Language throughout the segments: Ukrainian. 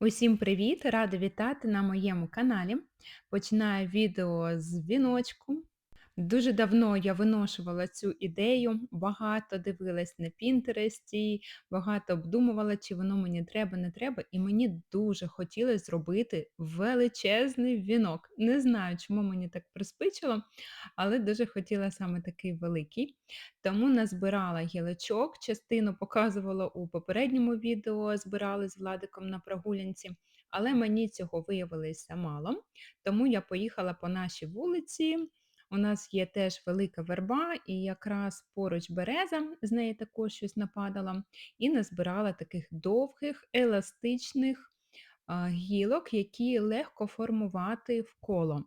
Усім привіт! Рада вітати на моєму каналі. Починаю відео з віночку. Дуже давно я виношувала цю ідею, багато дивилась на Пінтересті, багато обдумувала, чи воно мені треба, не треба, і мені дуже хотілося зробити величезний вінок. Не знаю, чому мені так приспичило, але дуже хотіла саме такий великий. Тому назбирала гілочок, частину показувала у попередньому відео, збирали з Владиком на прогулянці, але мені цього виявилося мало. Тому я поїхала по нашій вулиці. У нас є теж велика верба, і якраз поруч береза, з неї також щось нападала, і назбирала таких довгих, еластичних гілок, які легко формувати в коло.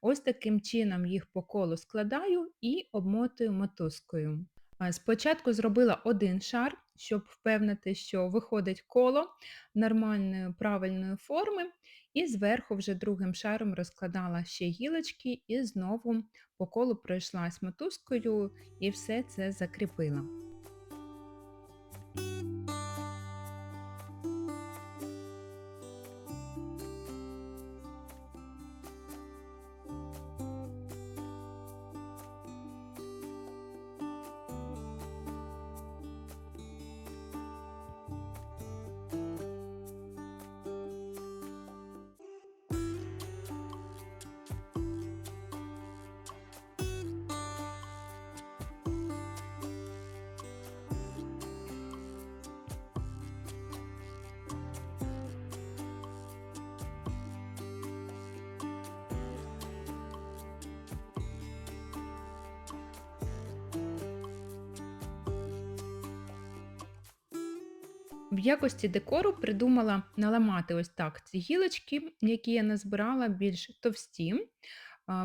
Ось таким чином їх по колу складаю і обмотую мотузкою. Спочатку зробила один шар, щоб впевнити, що виходить коло нормальної правильної форми, і зверху вже другим шаром розкладала ще гілочки і знову по колу пройшлась мотузкою і все це закріпила. В якості декору придумала наламати ось так ці гілочки, які я назбирала більш товсті.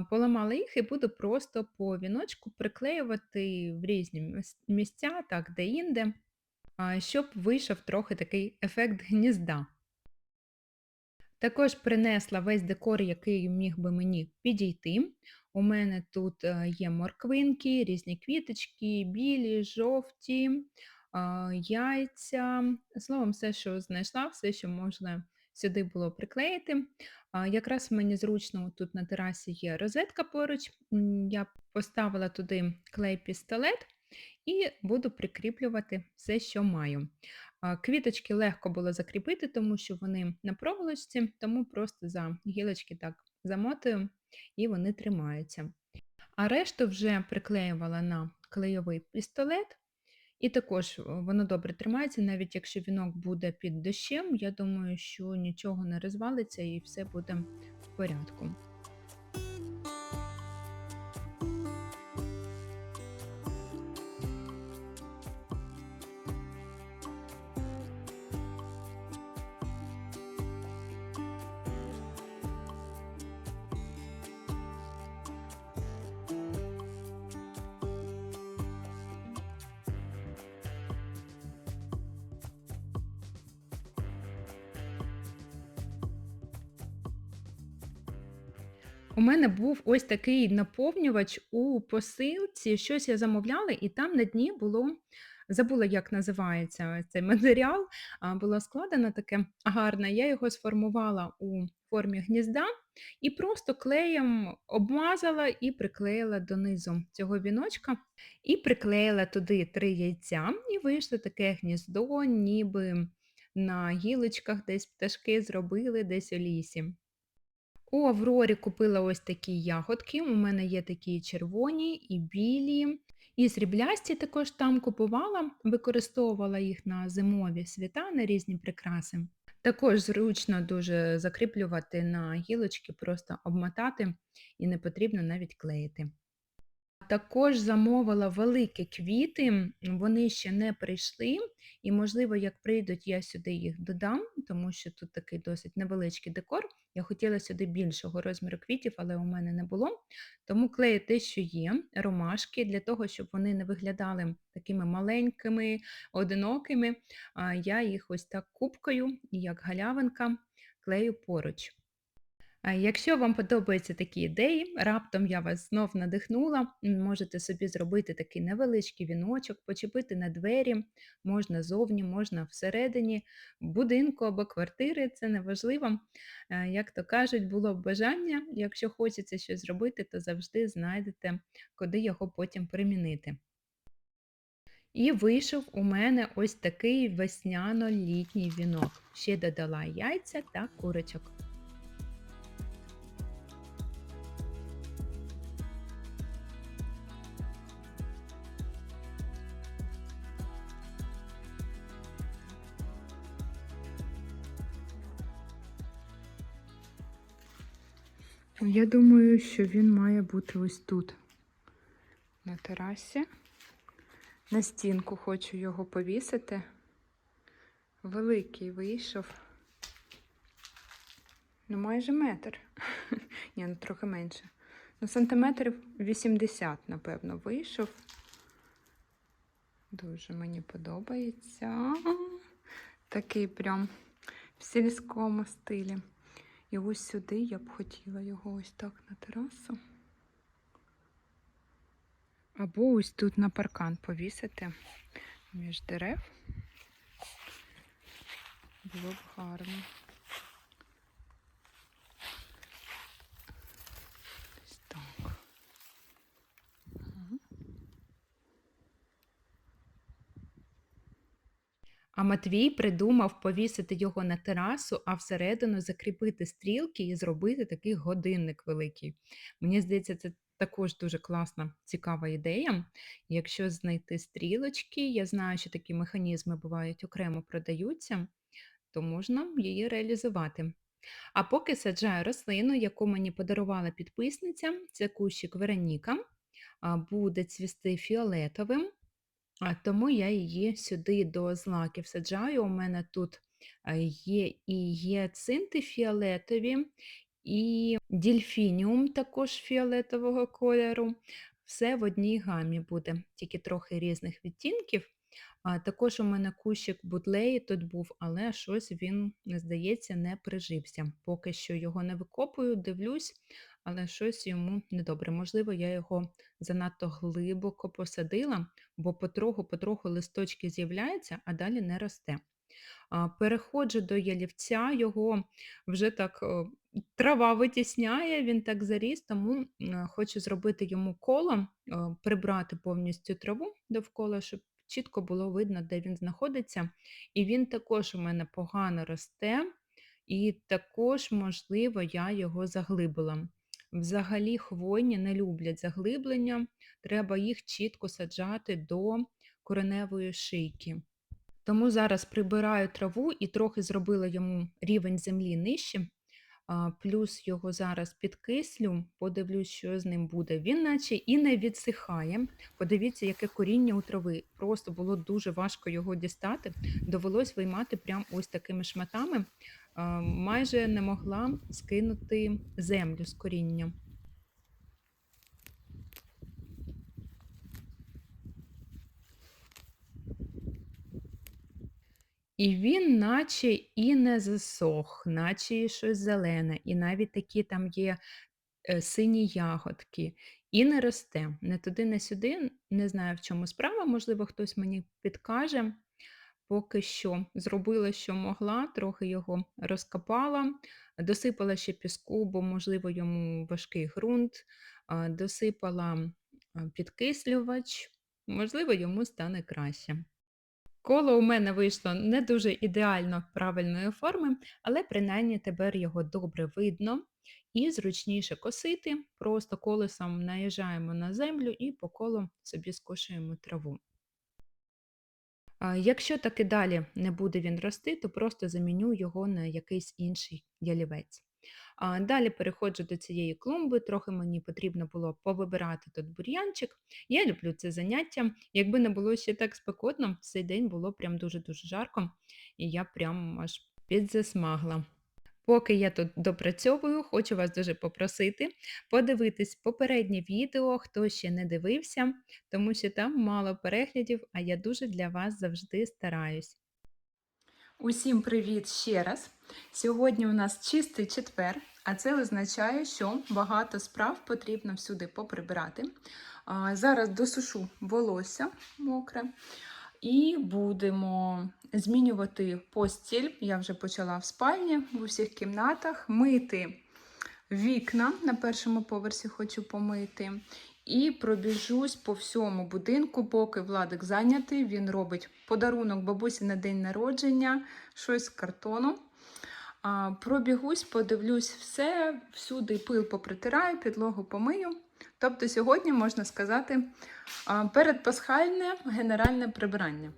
Поламала їх і буду просто по віночку приклеювати в різні місця, так де-інде, щоб вийшов трохи такий ефект гнізда. Також принесла весь декор, який міг би мені підійти. У мене тут е, є морквинки, різні квіточки, білі, жовті, яйця. Словом, все, що знайшла, все, що можна сюди було приклеїти. Якраз мені зручно тут на терасі є розетка поруч. Я поставила туди клей-пістолет і буду прикріплювати все, що маю. Квіточки легко було закріпити, тому що вони на проволочці, тому просто за гілочки так замотую і вони тримаються. А решту вже приклеювала на клейовий пістолет, і також е, воно добре тримається, навіть якщо вінок буде під дощем, я думаю, що нічого не розвалиться і все буде в порядку. Мене був ось такий наповнювач у посилці. Щось я замовляла, і там на дні було забула, як називається цей матеріал, було складено таке гарне. Я його сформувала у формі гнізда і просто клеєм обмазала і приклеїла донизу цього віночка, і приклеїла туди 3 яйця, і вийшло таке гніздо, ніби на гілочках десь пташки зробили, десь у лісі. У Аврорі купила ось такі ягодки. У мене є такі червоні і білі. І сріблясті також там купувала, використовувала їх на зимові свята, на різні прикраси. Також зручно дуже закріплювати на гілочки, просто обмотати і не потрібно навіть клеїти. Також замовила великі квіти, вони ще не прийшли, і, можливо, як прийдуть, я сюди їх додам, тому що тут такий досить невеличкий декор. Я хотіла сюди більшого розміру квітів, але у мене не було. Тому клею те, що є, ромашки, для того, щоб вони не виглядали такими маленькими, одинокими. Я їх ось так купкою, як галявинка, клею поруч. Якщо вам подобаються такі ідеї, раптом я вас знов надихнула, можете собі зробити такий невеличкий віночок, почепити на двері, можна зовні, можна всередині будинку або квартири, це неважливо. Е, Як то кажуть, було б бажання, якщо хочеться щось зробити, то завжди знайдете, куди його потім примінити. І вийшов у мене ось такий весняно-літній вінок. Ще додала яйця та курочок. Я думаю, що він має бути ось тут, на терасі. На стінку хочу його повісити. Великий вийшов. Ну, майже метр. Ні, ну трохи менше. Ну, сантиметрів 80, напевно, вийшов. Дуже мені подобається. Такий прям в сільському стилі. І ось сюди я б хотіла його ось так на терасу. Або ось тут на паркан повісити між дерев. Було б гарно. А Матвій придумав повісити його на терасу, а всередину закріпити стрілки і зробити такий годинник великий. Мені здається, це також дуже класна, цікава ідея. Якщо знайти стрілочки, я знаю, що такі механізми бувають окремо продаються, то можна її реалізувати. А поки саджаю рослину, яку мені подарувала підписниця, це кущик Вероніка, буде цвісти фіолетовим. Тому я її сюди до злаків саджаю. У мене тут є і гіацинти фіолетові, і дільфініум також фіолетового кольору. Все в одній гамі буде, тільки трохи різних відтінків. А також у мене кущик будлеї тут був, але щось він, здається, не прижився. Поки що його не викопую, дивлюсь, але щось йому недобре. Можливо, я його занадто глибоко посадила, бо потроху-потроху листочки з'являються, а далі не росте. Переходжу до ялівця, його вже так трава витісняє, він так заріс, тому е, хочу зробити йому коло, прибрати повністю траву довкола, щоб чітко було видно, де він знаходиться. І він також у мене погано росте, і також, можливо, я його заглибила. Взагалі хвойні не люблять заглиблення, треба їх чітко саджати до кореневої шийки. Тому зараз прибираю траву і трохи зробила йому рівень землі нижче, а, плюс його зараз підкислю, подивлюсь, що з ним буде. Він наче і не відсихає. Подивіться, яке коріння у трави. Просто було дуже важко його дістати. Довелось виймати прям ось такими шматами. Майже не могла скинути землю з коріння. І він наче і не засох, наче і щось зелене, і навіть такі там є е, сині ягодки, і не росте. Не туди, не сюди. Не знаю, в чому справа. Можливо, хтось мені підкаже. Поки що зробила, що могла, трохи його розкопала, досипала ще піску, бо, можливо, йому важкий ґрунт, досипала підкислювач, можливо, йому стане краще. Коло у мене вийшло не дуже ідеально правильної форми, але принаймні тепер його добре видно і зручніше косити. Просто колесом наїжджаємо на землю і по колу собі скошуємо траву. Якщо таки далі не буде він рости, то просто заміню його на якийсь інший ялівець. Далі переходжу до цієї клумби, трохи мені потрібно було повибирати тут бур'янчик. Я люблю це заняття. Якби не було ще так спекотно, цей день було прям дуже-дуже жарко, і я прям аж підзасмагла. Поки я тут допрацьовую, хочу вас дуже попросити подивитись попереднє відео, хто ще не дивився, тому що там мало переглядів, а я дуже для вас завжди стараюсь. Усім привіт ще раз! Сьогодні у нас чистий четвер, А це означає, що багато справ потрібно всюди поприбирати. Зараз досушу волосся мокре. І будемо змінювати постіль. Я вже почала в спальні в усіх кімнатах, мити вікна на першому поверсі хочу помити. І пробіжусь по всьому будинку, поки Владик зайнятий. Він робить подарунок бабусі на день народження, щось з картону. Пробігусь, подивлюсь все, всюди пил попритираю, підлогу помию. Тобто сьогодні можна сказати передпасхальне генеральне прибирання.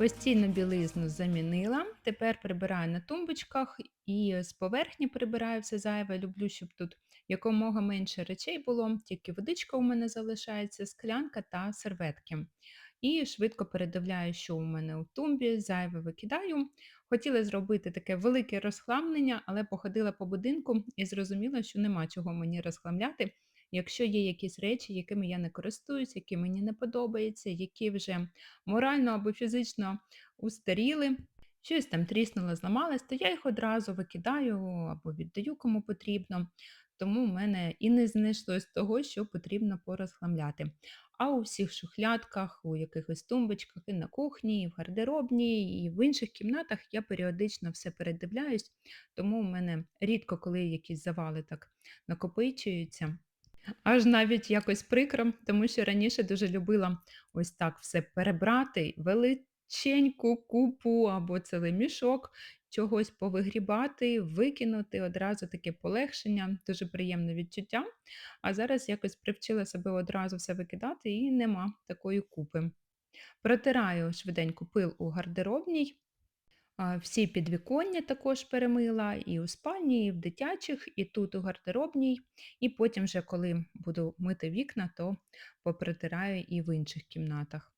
Sick Постійну білизну замінила. Тепер прибираю на тумбочках і з поверхні прибираю все зайве. Люблю, щоб тут якомога менше речей було. Тільки водичка у мене залишається, склянка та серветки. І швидко передивляю, що у мене у тумбі, зайве викидаю. Хотіла зробити таке велике розхламлення, але походила по будинку і зрозуміла, що нема чого мені розхламляти. Якщо є якісь речі, якими я не користуюсь, які мені не подобаються, які вже морально або фізично устаріли, щось там тріснуло, зламалось, то я їх одразу викидаю або віддаю кому потрібно. Тому в мене і не знайшлось того, що потрібно порозхламляти. А у всіх шухлядках, у якихось тумбочках, і на кухні, і в гардеробній, і в інших кімнатах я періодично все передивляюсь, тому в мене рідко коли якісь завали так накопичуються. Аж навіть якось прикро, тому що раніше дуже любила ось так все перебрати, величеньку купу або цілий мішок, чогось повигрібати, викинути, одразу таке полегшення, дуже приємне відчуття. А зараз якось привчила себе одразу все викидати і нема такої купи. Протираю швиденько пил у гардеробній. Всі підвіконня також перемила і у спальні, і в дитячих, і тут у гардеробній. І потім, вже коли буду мити вікна, то попритираю і в інших кімнатах.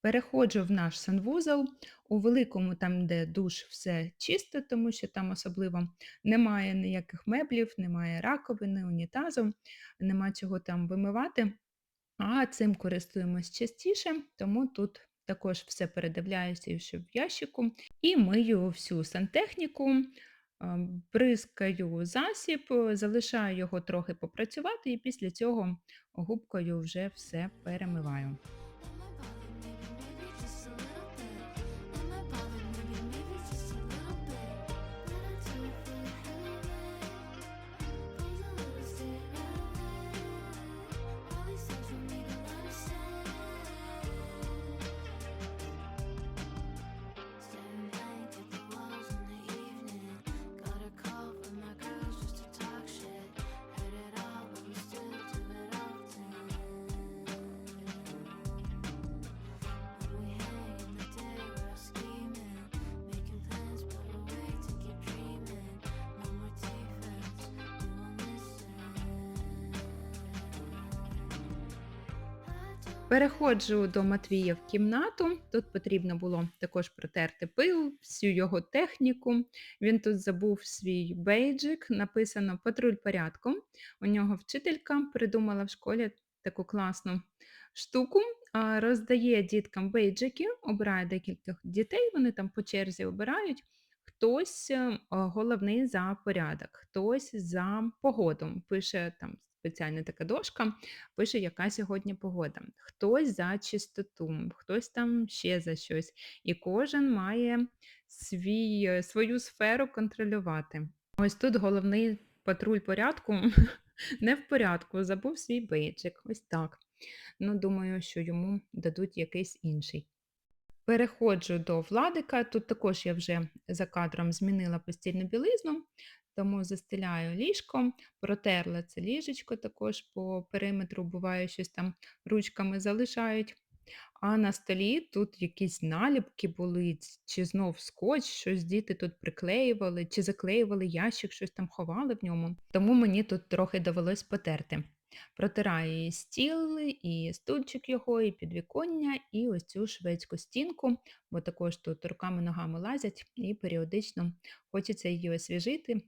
Переходжу в наш санвузол. У великому, там, де душ, все чисто, тому що там особливо немає ніяких меблів, немає раковини, унітазу, нема чого там вимивати. А цим користуємось частіше, тому тут також все передивляюся ще в ящику і мию всю сантехніку, бризкаю засіб, залишаю його трохи попрацювати, і після цього губкою вже все перемиваю. Переходжу до Матвія в кімнату. Тут потрібно було також протерти пил, всю його техніку. Він тут забув свій бейджик, написано патруль порядку. У нього вчителька придумала в школі таку класну штуку. Роздає діткам бейджики, обирає декілька дітей, вони там по черзі обирають. Хтось е, головний за порядок, хтось за погоду. Пише там спеціальна така дошка, пише, яка сьогодні погода. Хтось за чистоту, хтось там ще за щось. І кожен має свій, свою сферу контролювати. Ось тут головний патруль порядку не в порядку, забув свій бейджик. Ось так. Ну, думаю, що йому дадуть якийсь інший. Переходжу до Владика. Тут також я вже за кадром змінила постільну білизну, тому застеляю ліжко, протерла це ліжечко також по периметру, буває, щось там ручками залишають. А на столі тут якісь наліпки були, чи знов скотч, щось діти тут приклеювали, чи заклеювали ящик, щось там ховали в ньому. Тому мені тут трохи довелось потерти. Протираю і стіл, і стульчик його, і підвіконня, і ось цю шведську стінку, бо також тут руками-ногами лазять, і періодично хочеться її освіжити.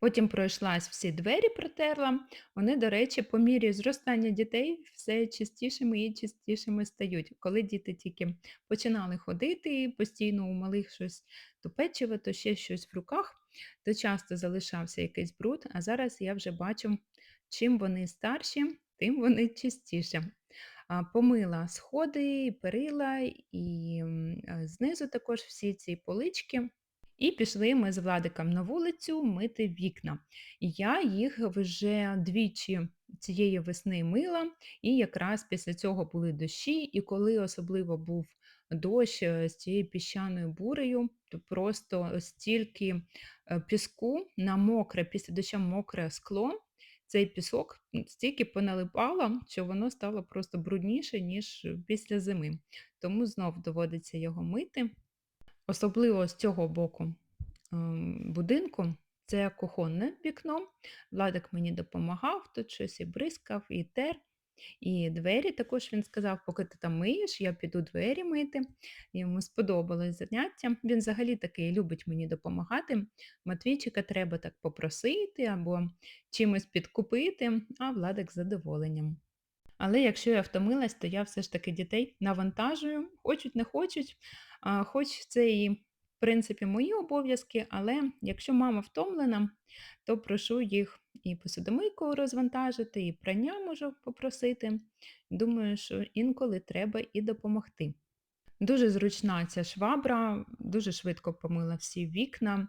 Потім пройшлась всі двері, протерла. Вони, до речі, по мірі зростання дітей все частішими і частішими стають. Коли діти тільки починали ходити, постійно у малих щось то печиво, то ще щось в руках, то часто залишався якийсь бруд, а зараз я вже бачу, чим вони старші, тим вони частіше. А, Помила сходи, перила, і е, знизу також всі ці полички. І пішли ми з Владиком на вулицю мити вікна. Я їх вже двічі цієї весни мила, і якраз після цього були дощі. І коли особливо був дощ е, з цією піщаною бурею, то просто стільки е, піску на мокре, після дощу мокре скло. Цей пісок стільки поналипало, що воно стало просто брудніше, ніж після зими. Тому знов доводиться його мити. Особливо з цього боку ем, будинку це кухонне вікно. Владик мені допомагав, тут щось і бризкав, і тер, і двері також він сказав, поки ти там миєш, я піду двері мити. Йому сподобалось заняття. Він взагалі такий любить мені допомагати. Матвійчика треба так попросити або чимось підкупити, а Владик з задоволенням. Але якщо я втомилась, то я все ж таки дітей навантажую, хочуть, не хочуть. Хоч це і, в принципі, мої обов'язки, але якщо мама втомлена, то прошу їх і посудомийку розвантажити, і прання можу попросити. Думаю, що інколи треба і допомогти. Дуже зручна ця швабра, дуже швидко помила всі вікна.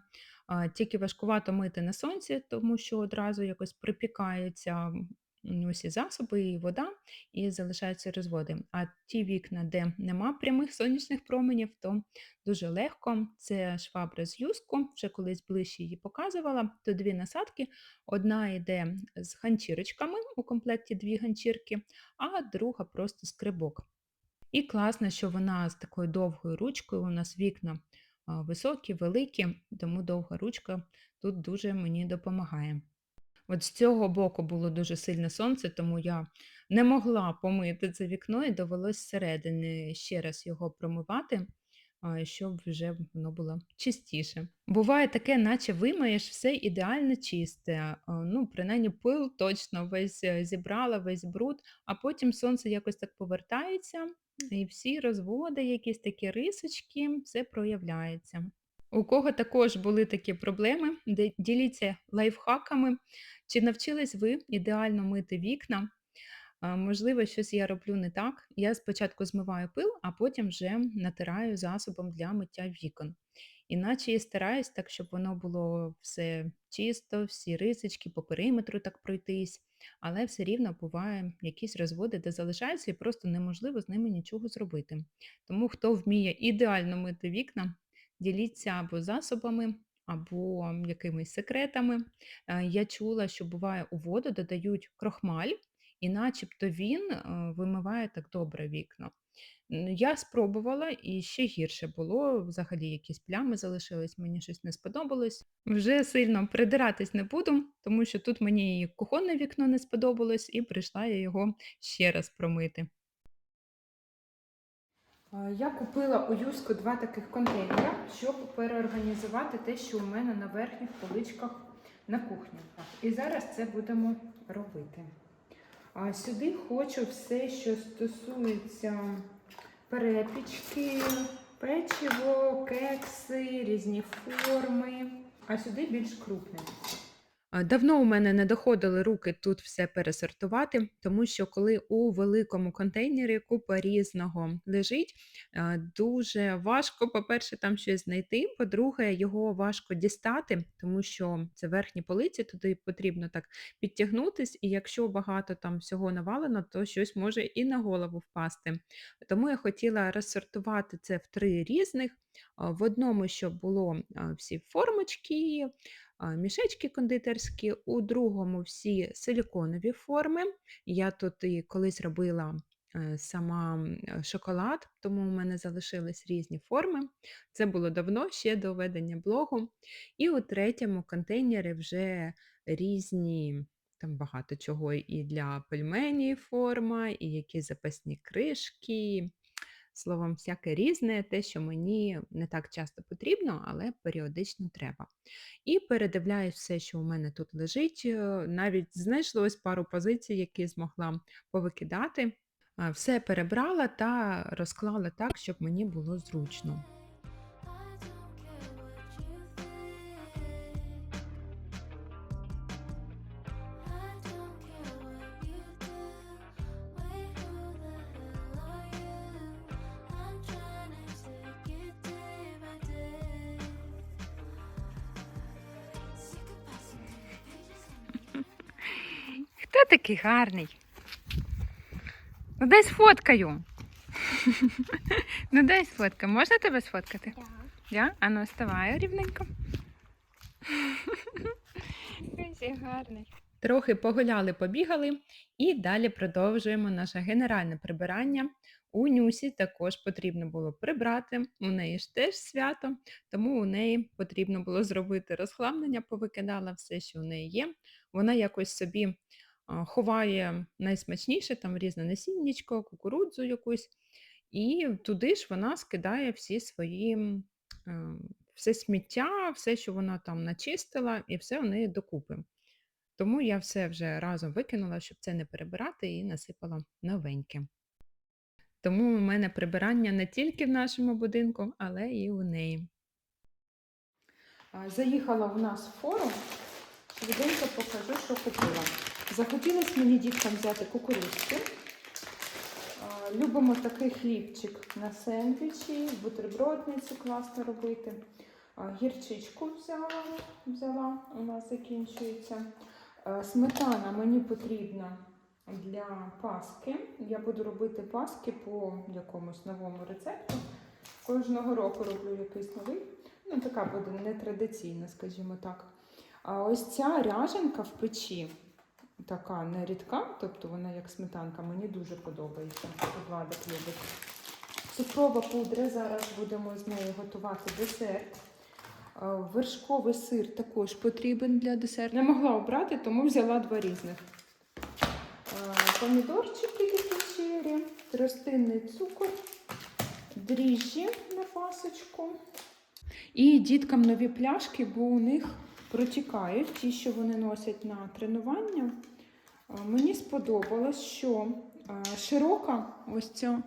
Тільки важкувато мити на сонці, тому що одразу якось припікаються м, усі засоби і вода, і залишаються розводи. А ті вікна, де нема прямих сонячних променів, то дуже легко. Це швабра з юску, вже колись ближче її показувала. То дві насадки. Одна йде з ганчірочками, у комплекті дві ганчірки, а друга просто скрибок. І класно, що вона з такою довгою ручкою. У нас вікна високі, великі, тому довга ручка тут дуже мені допомагає. От з цього боку було дуже сильне сонце, тому я не могла помити це вікно і довелось зсередини ще раз його промивати, щоб вже воно було чистіше. Буває таке, наче вимиєш все ідеально чисте. Ну, принаймні пил точно весь е, зібрала, весь бруд, а потім сонце якось так повертається, і всі розводи, якісь такі рисочки, все проявляється. У кого також були такі проблеми, діліться лайфхаками, чи навчились ви ідеально мити вікна? Можливо, щось я роблю не так. Я спочатку змиваю пил, а потім вже натираю засобом для миття вікон. Іначе я стараюсь так, щоб воно було все чисто, всі рисочки по периметру так пройтись, але все рівно буває якісь розводи, де залишаються, і просто неможливо з ними нічого зробити. Тому хто вміє ідеально мити вікна, діліться або засобами, або якимись секретами. Е, Я чула, що буває у воду додають крохмаль, і начебто він е, вимиває так добре вікна. Я спробувала, і ще гірше було. Взагалі якісь плями залишились, мені щось не сподобалось. Вже сильно придиратись не буду, тому що тут мені і кухонне вікно не сподобалось, і прийшла я його ще раз промити. Е, Я купила у Юску два таких контейнера, щоб переорганізувати те, що у мене на верхніх поличках на кухні. І зараз це будемо робити. Сюди хочу все, що стосується перепічки, печиво, кекси, різні форми. А сюди більш крупне. Давно у мене не доходили руки тут все пересортувати, тому що коли у великому контейнері купа різного лежить, дуже важко, по-перше, там щось знайти. По-друге, його важко дістати, тому що це верхні полиці, туди потрібно так підтягнутись, і якщо багато там всього навалено, то щось може і на голову впасти. Тому я хотіла розсортувати це в три різних. В одному, щоб було всі формочки, мішечки кондитерські, у другому всі силіконові форми. Я тут і колись робила е, сама е, шоколад, тому у мене залишились різні форми. Це було давно, ще до ведення блогу. І у третьому контейнері вже різні. Там багато чого і для пельменів форма, і якісь запасні кришки. Словом, всяке різне, те, що мені не так часто потрібно, але періодично треба. І передивляю все, що у мене тут лежить. е, Навіть знайшлось пару позицій, які змогла повикидати. Все перебрала та розклала так, щоб мені було зручно. Такий гарний? Ну дай сфоткаю. ну дай сфоткаю. Можна тебе сфоткати? Я? А ну вставай рівненько. Гарний. Трохи погуляли, побігали і далі продовжуємо наше генеральне прибирання. У Нюсі також потрібно було прибрати. У неї ж теж свято, тому у неї потрібно було зробити розхламлення, повикидала все, що у неї є. Вона якось собі ховає найсмачніше, там різне насіннячко, кукурудзу якусь, і туди ж вона скидає всі свої все сміття, все, що вона там начистила, і все у неї докупи. Тому я все вже разом викинула, щоб це не перебирати, і насипала новеньке. Тому у мене прибирання не тільки в нашому будинку, але і у неї. Заїхала у нас в форум, швиденько покажу, що купила. Захотілося мені діткам взяти кукурудзки. Любимо такий хлібчик на сендвічі, бутербродниці класно робити. Гірчичку взяла, взяла, у нас закінчується. Сметана мені потрібна для паски. Я буду робити паски по якомусь новому рецепту. Кожного року роблю якийсь новий. Ну, така буде нетрадиційна, скажімо так. А ось ця ряженка в печі, така не рідка, тобто вона як сметанка, мені дуже подобається. Владик любить. Цукрова пудра, зараз будемо з нею готувати десерт. Е, Вершковий сир також потрібен для десерту. Не могла обрати, тому взяла два різних. Е, Помідорчики такі чері, тростинний цукор, дріжджі на пасочку. І діткам нові пляшки, бо у них протікають ті, що вони носять на тренування. Мені сподобалось, що широка ось ця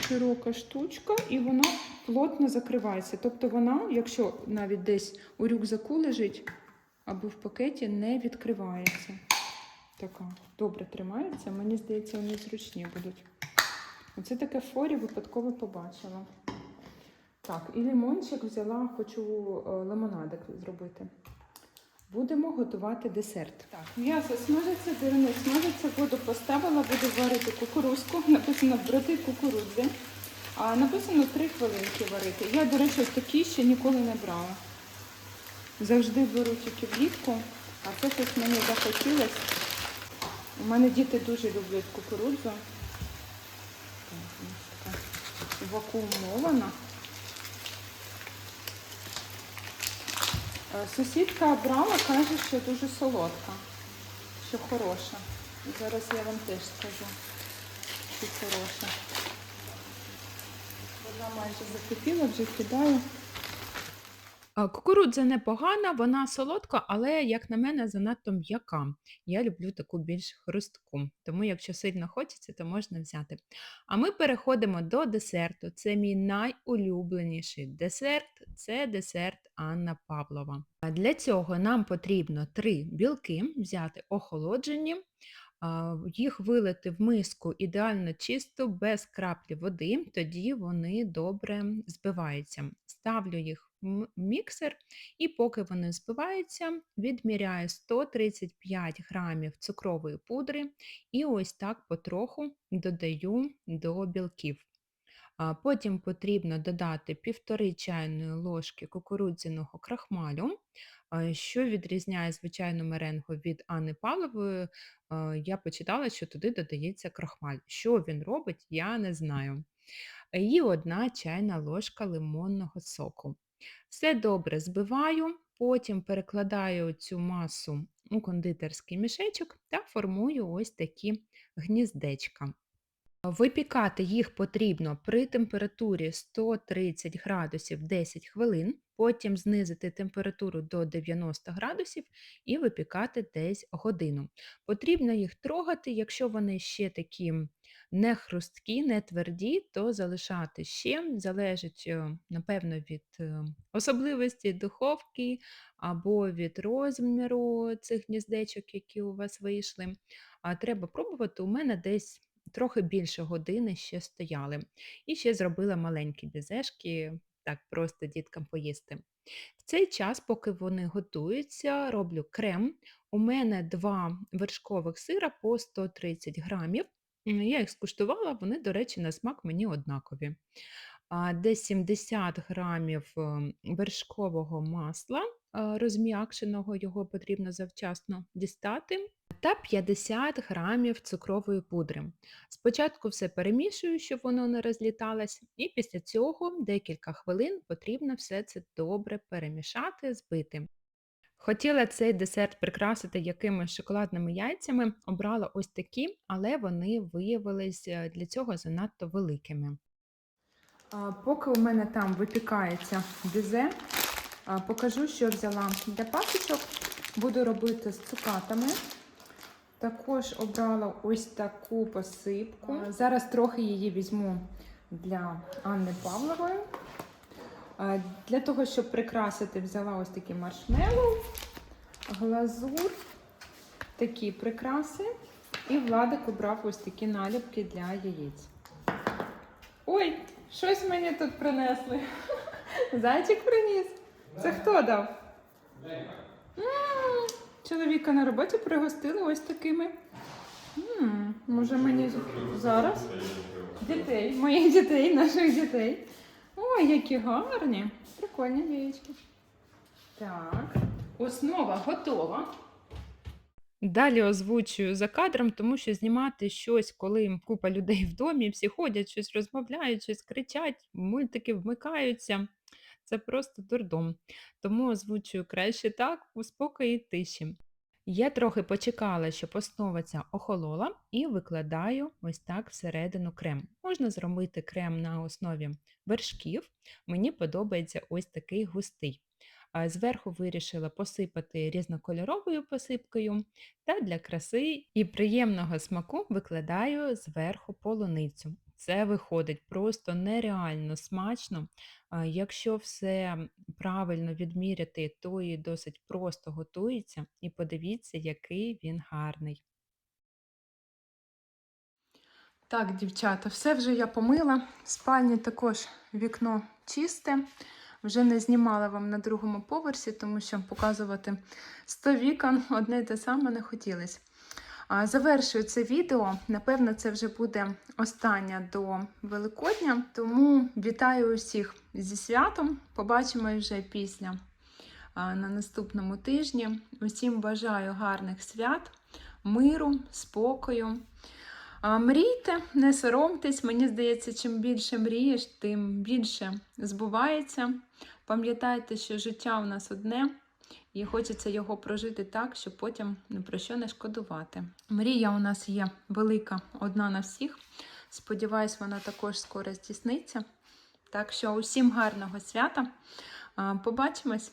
широка штучка, і вона плотно закривається. Тобто вона, якщо навіть десь у рюкзаку лежить або в пакеті, не відкривається. Така добре тримається. Мені здається, вони зручні будуть. Оце таке форі випадково побачила. Так, і лимончик взяла, хочу е, лимонадик зробити. Будемо готувати десерт. Так, м'ясо смажиться, дирини смажиться, воду поставила, буду варити кукурузку. Написано брати кукурудзи. А написано 3 хвилинки варити. Я, до речі, такі ще ніколи не брала. Завжди беру тільки влітку, а це щось мені захотілося. У мене діти дуже люблять кукурудзу. Так, вакуумована. Сусідка брала, каже, що дуже солодка, що хороша. Зараз я вам теж скажу, що хороша. Вона майже закипіла, вже кидаю. Кукурудза непогана, вона солодка, але, як на мене, занадто м'яка. Я люблю таку більш хрустку, тому якщо сильно хочеться, то можна взяти. А ми переходимо до десерту. Це мій найулюбленіший десерт це десерт Анна Павлова. Для цього нам потрібно три білки взяти охолоджені, їх вилити в миску ідеально чисто, без краплі води, тоді вони добре збиваються. Ставлю їх в міксер, і поки вони збиваються, відміряю 135 грамів цукрової пудри і ось так потроху додаю до білків. Потім потрібно додати півтори чайної ложки кукурудзяного крахмалю, що відрізняє звичайну меренгу від Анни Павлової. Я почитала, що туди додається крахмаль. Що він робить, я не знаю. І одна чайна ложка лимонного соку. Все добре збиваю, потім перекладаю цю масу у кондитерський мішечок та формую ось такі гніздечка. Випікати їх потрібно при температурі 130 градусів 10 хвилин, потім знизити температуру до 90 градусів і випікати десь годину. Потрібно їх трогати, якщо вони ще такі не хрусткі, не тверді, то залишати ще, залежить, е, напевно, від е, особливості духовки або від розміру цих гніздечок, які у вас вийшли. А треба пробувати. У мене десь трохи більше години ще стояли. І ще зробила маленькі дезешки, так просто діткам поїсти. В цей час, поки вони готуються, роблю крем. У мене два вершкових сира по 130 грамів. Я їх скуштувала, вони, до речі, на смак мені однакові. Десь 70 грамів ем, вершкового масла розм'якшеного, його потрібно завчасно дістати та 50 грамів цукрової пудри. Спочатку все перемішую, щоб воно не розліталось, і після цього декілька хвилин потрібно все це добре перемішати, збити. Хотіла цей десерт прикрасити якимись шоколадними яйцями, обрала ось такі, але вони виявились е, для цього занадто великими. Поки у мене там випікається а, покажу, що взяла для пасочок. Буду робити з цукатами. Також обрала ось таку посипку. Зараз трохи її візьму для Анни Павлової. Для того, щоб прикрасити, взяла ось такі маршмеллоу, глазур, такі прикраси. І Владик обрав ось такі наліпки для яєць. Ой, щось мені тут принесли. Зайчик приніс. Це хто дав? М, Чоловіка на роботі пригостили ось такими. М, Може мені зараз? Дітей, моїх дітей, наших дітей. Ой, які гарні. Прикольні яєчки. Так, основа готова. Далі озвучую за кадром, тому що знімати щось, коли купа людей в домі, всі ходять, щось розмовляють, щось кричать, мультики вмикаються. Це просто дурдом. Тому озвучую краще так, у спокої тиші. Я трохи почекала, щоб основа ця охолола, і викладаю ось так всередину крем. Можна зробити крем на основі вершків. Мені подобається ось такий густий. Зверху вирішила посипати різнокольоровою посипкою та для краси і приємного смаку викладаю зверху полуницю. Це виходить просто нереально смачно. Якщо все правильно відміряти, то і досить просто готується. І подивіться, який він гарний. Так, дівчата, все вже я помила. В спальні також вікно чисте. Вже не знімала вам на другому поверсі, тому що показувати 100 вікон одне й те саме не хотілося. Завершую це відео. Напевно, це вже буде останнє до Великодня. Тому вітаю усіх зі святом. Побачимо вже після на наступному тижні. Усім бажаю гарних свят, миру, спокою. Мрійте, не соромтесь. Мені здається, чим більше мрієш, тим більше збувається. Пам'ятайте, що життя у нас одне, і хочеться його прожити так, щоб потім ні про що не шкодувати. Мрія у нас є велика, одна на всіх. Сподіваюсь, вона також скоро здійсниться. Так що усім гарного свята. Побачимось!